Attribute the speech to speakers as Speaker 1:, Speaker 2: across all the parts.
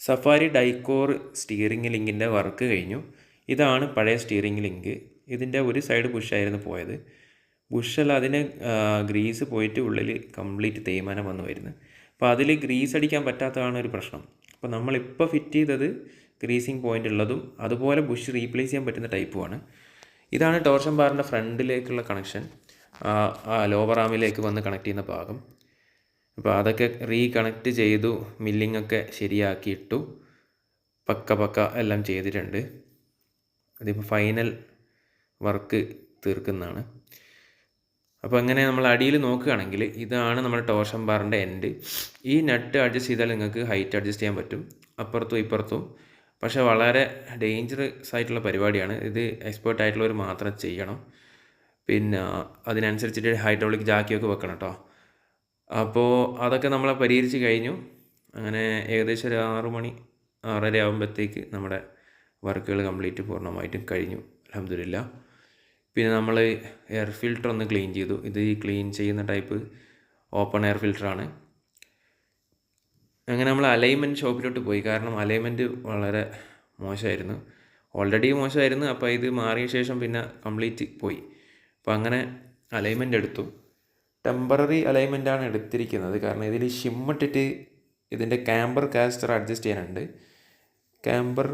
Speaker 1: Safari Dicor steering ലിങ്കിന്റെ work കഴിഞ്ഞു. ഇതാണ് പഴയ സ്റ്റിയറിംഗ് ലിങ്ക്. ഇതിന്റെ ഒരു സൈഡ് ബുഷായിരുന്നു പോയത്. ബുഷല്ല അതിന് ഗ്രീസ് പോയിട്ട് ഉള്ളിൽ കംപ്ലീറ്റ് തേയ്മാനം വന്നു വരുന്നു. അപ്പോൾ അതിൽ ഗ്രീസ് അടിക്കാൻ പറ്റാത്തതാണ് ഒരു പ്രശ്നം. അപ്പോൾ നമ്മളിപ്പോൾ ഫിറ്റ് ചെയ്തത് ഗ്രീസിങ് പോയിന്റ് ഉള്ളതും അതുപോലെ ബുഷ് റീപ്ലേസ് ചെയ്യാൻ പറ്റുന്ന ടൈപ്പുമാണ് ഇതാണ് ടോർഷൻ ബാറിന്റെ ഫ്രണ്ടിലേക്കുള്ള കണക്ഷൻ. ലോവർ ആമിലേക്ക് വന്ന് കണക്ട് ചെയ്യുന്ന ഭാഗം. അപ്പോൾ അതൊക്കെ റീകണക്ട് ചെയ്തു മില്ലിംഗ് ഒക്കെ ശരിയാക്കിയിട്ടു പക്ക പക്ക എല്ലാം ചെയ്തിട്ടുണ്ട്. അതിപ്പോൾ ഫൈനൽ വർക്ക് തീർക്കുന്നതാണ്. അപ്പോൾ അങ്ങനെ നമ്മൾ അടിയിൽ നോക്കുകയാണെങ്കിൽ ഇതാണ് നമ്മുടെ ടോർഷൻ ബാറിന്റെ എൻഡ് ഈ നട്ട് അഡ്ജസ്റ്റ് ചെയ്താൽ നിങ്ങൾക്ക് ഹൈറ്റ് അഡ്ജസ്റ്റ് ചെയ്യാൻ പറ്റും അപ്പുറത്തും ഇപ്പുറത്തും. പക്ഷേ വളരെ ഡേഞ്ചറസ് ആയിട്ടുള്ള പരിപാടിയാണ്. ഇത് എക്സ്പേർട്ട് ആയിട്ടുള്ളവർ മാത്രം ചെയ്യണം. പിന്നെ അതിനനുസരിച്ചിട്ട് ഹൈഡ്രോളിക് ജാക്കിയൊക്കെ വെക്കണം കേട്ടോ. അപ്പോൾ അതൊക്കെ നമ്മളെ പരിഹരിച്ച് കഴിഞ്ഞു. അങ്ങനെ ഏകദേശം ഒരു ആറു മണി ആറര ആകുമ്പോഴത്തേക്ക് നമ്മുടെ വർക്കുകൾ കംപ്ലീറ്റ് പൂർണമായിട്ടും കഴിഞ്ഞു അലഹമില്ല പിന്നെ നമ്മൾ എയർ ഫിൽട്ടർ ഒന്ന് ക്ലീൻ ചെയ്തു. ഇത് ഈ ക്ലീൻ ചെയ്യുന്ന ടൈപ്പ് ഓപ്പൺ എയർ ഫിൽറ്ററാണ് അങ്ങനെ നമ്മൾ അലൈൻമെന്റ് ഷോപ്പിലോട്ട് പോയി. കാരണം അലൈൻമെന്റ് വളരെ മോശമായിരുന്നു. ഓൾറെഡി മോശമായിരുന്നു. അപ്പോൾ ഇത് മാറിയ ശേഷം പിന്നെ കംപ്ലീറ്റ് പോയി. അപ്പോൾ അങ്ങനെ അലൈൻമെന്റ് എടുത്തു. ടെമ്പററി അലൈൻമെന്റാണ് എടുത്തിരിക്കുന്നത്. കാരണം ഇതിൽ ഷിമ്മിട്ടിട്ട് ഇതിന്റെ ക്യാമ്പർ കാസ്റ്റർ അഡ്ജസ്റ്റ് ചെയ്യാനുണ്ട്. ക്യാമ്പർ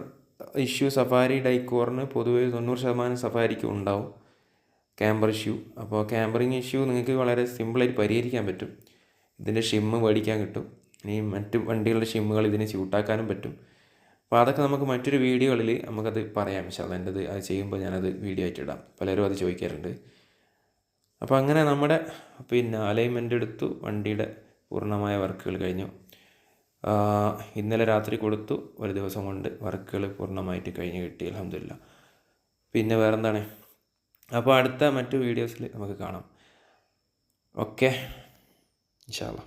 Speaker 1: ഇഷ്യൂ സഫാരി ഡൈക്കോറിന് പൊതുവേ തൊണ്ണൂറ് ശതമാനം സഫാരിക്കും ഉണ്ടാവും ക്യാമ്പർ ഇഷ്യൂ അപ്പോൾ ക്യാമ്പറിങ് ഇഷ്യൂ നിങ്ങൾക്ക് വളരെ സിമ്പിളായിട്ട് പരിഹരിക്കാൻ പറ്റും. ഇതിന്റെ ഷിമ്മ് മേടിക്കാൻ കിട്ടും. ഇനി മറ്റ് വണ്ടികളുടെ ഷിമ്മുകൾ ഇതിന് സ്യൂട്ടാക്കാനും പറ്റും. അപ്പോൾ അതൊക്കെ നമുക്ക് മറ്റൊരു വീഡിയോകളിൽ നമുക്കത് പറയാം. പക്ഷേ എന്റെത് അത് ചെയ്യുമ്പോൾ ഞാനത് വീഡിയോ ആയിട്ട് ഇടാം. പലരും അത് ചോദിക്കാറുണ്ട്. അപ്പോൾ അങ്ങനെ നമ്മുടെ പിന്നെ അലൈൻമെന്റ് എടുത്തു വണ്ടിയുടെ പൂർണമായ വർക്കുകൾ കഴിഞ്ഞു. ഇന്നലെ രാത്രി കൊടുത്തു ഒരു ദിവസം കൊണ്ട് വർക്കുകൾ പൂർണമായിട്ട് കഴിഞ്ഞ് കിട്ടി അലഹമില്ല പിന്നെ വേറെന്താണ്? അപ്പോൾ അടുത്ത മറ്റു വീഡിയോസിൽ നമുക്ക് കാണാം. ഓക്കെ ഇൻഷാല്ല